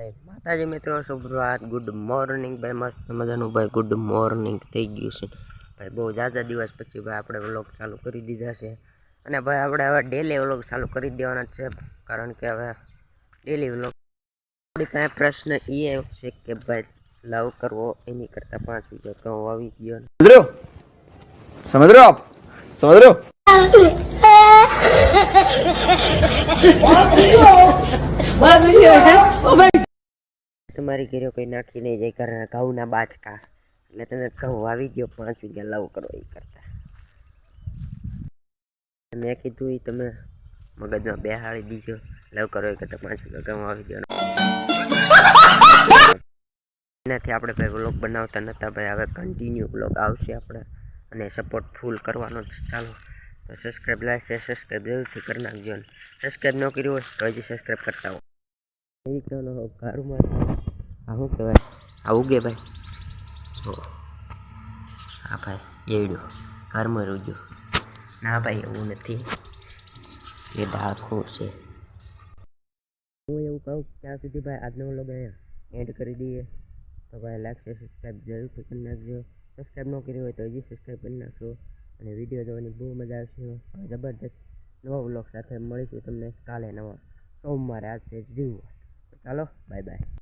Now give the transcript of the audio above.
માતાજી મિત્રો સુપ્રભાત good morning ભાઈ મસ્ત મજાનું ભાઈ ગુડ મોર્નિંગ થઈ ગયું છે ભાઈ બહુ જાજા દિવસ પછી ભાઈ આપણે વ્લોગ ચાલુ કરી દીધા છે અને ભાઈ આપણે હવે ડેલી વ્લોગ ચાલુ કરી દેવાના છે કારણ કે હવે ડેલી વ્લોગ થોડી કાંઈ પ્રશ્ન એ છે કે ભાઈ લવ કરવો એની કરતાં પાંચ વિગત કહું આવી ગયો સમજ સમજ આપ સમજ રહ્યો What? What? તમારી ઘરે કોઈ નાખી નહીં જાય, ઘરના ઘઉંના બાચકા. એટલે તમે ઘઉં આવી ગયો પાંચ વીઘા લવ કરો એ કરતા. મેં કીધું એ તમે મગજમાં બેહાડી દીજો, લવ કરો એ કરતા, પાંચ વીઘા ઘઉં આવી ગયો એનાથી આપણે ભાઈ વ્લોગ બનાવતા નહોતા ભાઈ, હવે કન્ટિન્યુ વ્લોગ આવશે આપણે. અને સપોર્ટ ફૂલ કરવાનો જ ચાલો. તો સબસ્ક્રાઈબ લાઈક છે સબસ્ક્રાઈબ જરૂરથી કરી નાખજો. સબસ્ક્રાઈબ ન કર્યું હોય તો હજી સબસ્ક્રાઈબ કરતા હો. ઘરમાં આ શું કહેવાય? આવું કે ભાઈ. હા ભાઈ એડ્યો ઘરમાં રૂજો ના ભાઈ એવું નથી. એ ડાકું છે. હું એવું કહું ત્યાં સુધી ભાઈ આજનો વ્લોગ અહીંયા એડ કરી દઈએ. તો ભાઈ લાઈક છે સબસ્ક્રાઈબ જરૂરથી કરી નાખજો. સબસ્ક્રાઈબ ન કર્યું હોય તો હજી સબસ્ક્રાઈબ કરી નાખજો. અને વીડિયો જોવાની બહુ મજા આવશે. જબરદસ્ત નવા વ્લોગ સાથે મળીશું તમને કાલે નવા. સોમવારે આજ છે જીવ ચાલો બાય બાય